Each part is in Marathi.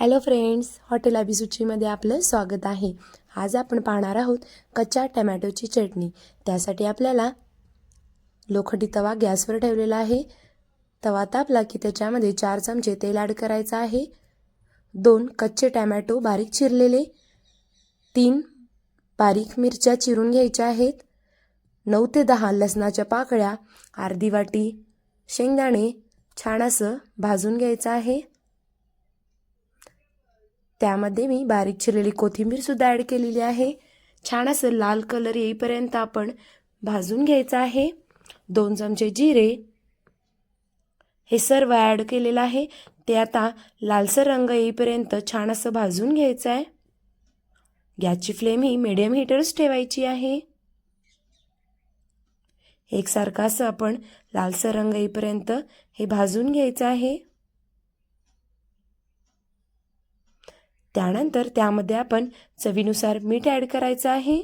हॅलो फ्रेंड्स हॉटेल अभिसुचीमध्ये आपलं स्वागत आहे. आज आपण पाहणार आहोत कच्च्या टमॅटोची चटणी. त्यासाठी आपल्याला लोखंडी तवा गॅसवर ठेवलेला आहे. तवा तापला की त्याच्यामध्ये चार चमचे तेल ॲड करायचं आहे. दोन कच्चे टमॅटो बारीक चिरलेले. तीन बारीक मिरच्या चिरून घ्यायच्या आहेत. नऊ ते दहा लसणाच्या पाकळ्या अर्धी वाटी शेंगदाणे छान असं भाजून घ्यायचं आहे. त्यामध्ये मी बारीक चिरलेली कोथिंबीरसुद्धा ॲड केलेली आहे. छान असं लाल कलर येईपर्यंत आपण भाजून घ्यायचं आहे. दोन चमचे जिरे. हे सर्व ॲड केलेलं आहे. ते आता लालसर रंग येईपर्यंत छान असं भाजून घ्यायचं आहे. गॅसची फ्लेम ही मिडियम हीटरच ठेवायची आहे. एकसारखं असं आपण लालसर रंग येईपर्यंत हे भाजून घ्यायचं आहे. त्यानंतर त्यामध्ये आपण चवीनुसार मीठ ॲड करायचं आहे.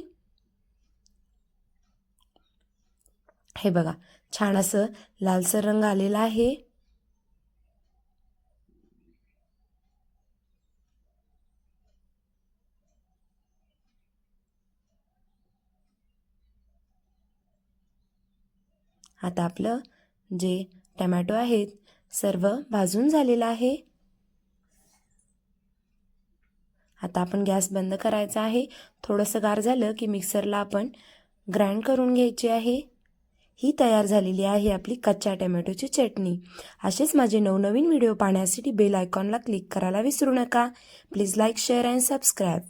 हे बघा छान असं लालसर रंग आलेला आहे. आता आपलं जे टमॅटो आहेत सर्व भाजून झालेलं आहे. आता आपण गॅस बंद करायचा आहे. थोडंसं गार झालं की मिक्सरला आपण ग्राइंड करून घ्यायची आहे. ही तयार झालेली आहे आपली कच्च्या टोमॅटोची चटणी. असेच माझे नवनवीन व्हिडिओ पाहण्यासाठी बेल आयकॉनला क्लिक करायला विसरू नका. Please like share and subscribe.